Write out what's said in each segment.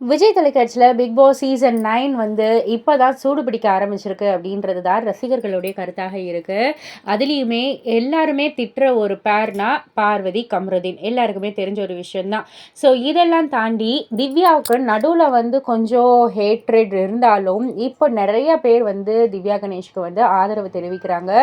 விஜய் தொலைக்காட்சியில் big Boss season nine வந்து இப்போ தான் சூடு பிடிக்க ஆரம்பிச்சிருக்கு அப்படின்றது தான் ரசிகர்களுடைய கருத்தாக இருக்குது அதுலேயுமே எல்லாருமே திட்டுற ஒரு பேர்னா பார்வதி கம்ருதீன். எல்லாருக்குமே தெரிஞ்ச ஒரு விஷயந்தான் ஸோ இதெல்லாம் தாண்டி திவ்யாவுக்கு நடுவில் வந்து கொஞ்சம் ஹேட்ரட் இருந்தாலும் இப்போ நிறைய பேர் வந்து திவ்யா கணேஷ்க்கு வந்து ஆதரவு தெரிவிக்கிறாங்க.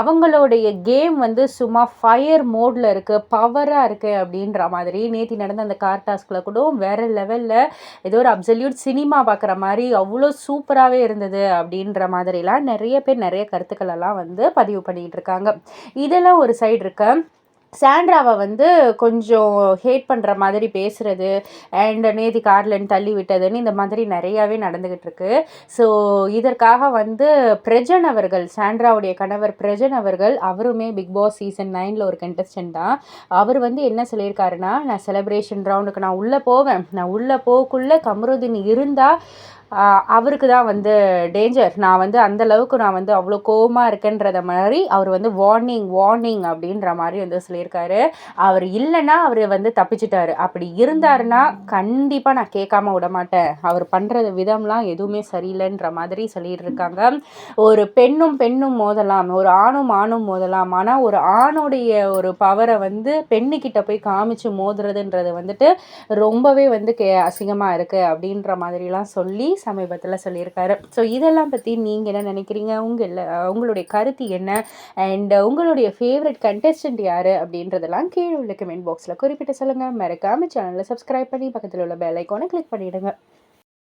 அவங்களுடைய கேம் வந்து சும்மா ஃபயர் மோடில் இருக்குது பவராக இருக்குது அப்படின்ற மாதிரி நேற்று நடந்த அந்த கார் டாஸ்கில் கூட வேறு லெவலில் ஏதோ ஒரு அப்சல்யூட் சினிமா பார்க்குற மாதிரி அவ்வளோ சூப்பராகவே இருந்தது அப்படின்ற மாதிரிலாம் நிறைய பேர் நிறைய கருத்துக்கள் எல்லாம் வந்து பதிவு பண்ணிகிட்டு இருக்காங்க. இதெல்லாம் ஒரு சைடு இருக்க. சாண்ட்ராவை வந்து கொஞ்சம் ஹேட் பண்ணுற மாதிரி பேசுகிறது அண்ட் நேதி கார்லேருந்து தள்ளி விட்டதுன்னு இந்த மாதிரி நிறையாவே நடந்துக்கிட்டு இருக்கு. ஸோ இதற்காக வந்து பிரஜன் அவர்கள் சாண்ட்ராவுடைய கணவர் பிரஜன் அவர்கள் அவருமே பிக் பாஸ் சீசன் நைனில் ஒரு கண்டஸ்டன்ட் தான். அவர் வந்து என்ன சொல்லியிருக்காருன்னா நான் செலிப்ரேஷன் ரவுண்டுக்கு நான் உள்ளே போவேன். நான் உள்ளே போக்குள்ளே கமருதீன் இருந்தால் அவருக்கு தான் வந்து டேஞ்சர் நான் வந்து அந்த அளவுக்கு நான் வந்து அவ்வளோ கோவமாக இருக்கேன்றத மாதிரி அவர் வந்து வார்னிங் வார்னிங் அப்படின்ற மாதிரி வந்து சொல்லியிருக்காரு. அவர் இல்லைன்னா அவர் வந்து தப்பிச்சிட்டாரு. அப்படி இருந்தாருன்னா கண்டிப்பாக நான் கேட்காம விட மாட்டேன். அவர் பண்ணுற விதம்லாம் எதுவுமே சரியில்லைன்ற மாதிரி சொல்லிட்டு இருக்காங்க ஒரு பெண்ணும் பெண்ணும் மோதலாம் ஒரு ஆணும் ஆணும் மோதலாம். ஆனால் ஒரு ஆணுடைய ஒரு பவரை வந்து பெண்ணுக்கிட்ட போய் காமிச்சு மோதுறதுன்றது வந்துட்டு ரொம்பவே வந்து கே அசிங்கமாக இருக்குது அப்படின்ற மாதிரிலாம் சொல்லி சமீபத்தில் சொல்லியிருக்காரு. ஸோ இதெல்லாம் பற்றி நீங்கள் என்ன நினைக்கிறீங்க? உங்கள் உங்களுடைய கருத்து என்ன? அண்ட் உங்களுடைய ஃபேவரட் கண்டெஸ்டன்ட் யார்? அப்படின்றதெல்லாம் கீழே உள்ள கமெண்ட் பாக்ஸில் குறிப்பிட்டு சொல்லுங்கள் மறக்காமல் சேனலில் சப்ஸ்கிரைப் பண்ணி பக்கத்தில் உள்ள பெல் ஐக்கானை கிளிக் பண்ணிவிடுங்க